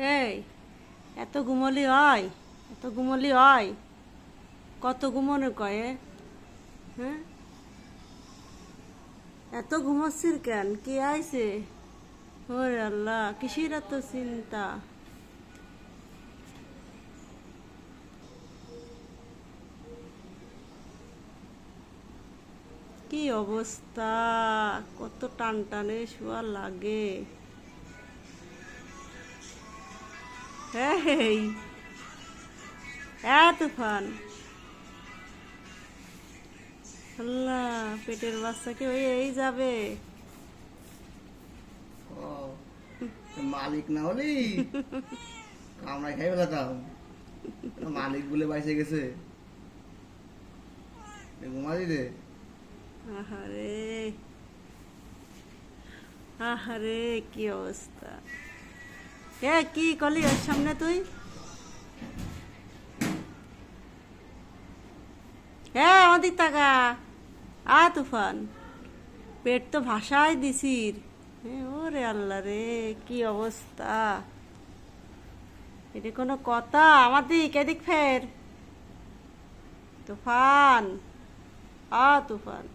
এই, এত ঘুমলি হয়, এত ঘুমলি হয়। কত ঘুমনে কয়ে হ্যাঁ? এত ঘুমোচ্ছির কেন? কি আইছে? ওরে আল্লাহ, কিসির এত চিন্তা? কি অবস্থা? কত টান টানে শোয়া লাগে। এই তুফান। আল্লাহ পেটের বাচ্চা কি ওই এই যাবে। মালিক না হলি আমরা খাই ফেলাতাম। মালিক বলে বাইসে গেছে। ঘুমালি রে। আহারে আহারে কি অবস্থা। এ, কি কলি ওর সামনে তুই? হ্যাঁ আমাদের টাকা আ, তুফান। পেট তো ভাষায় দিছির ওরে আল্লাহ রে, কি অবস্থা? এটা কোনো কথা? আমার দিক ফের। তুফান। আ, তুফান।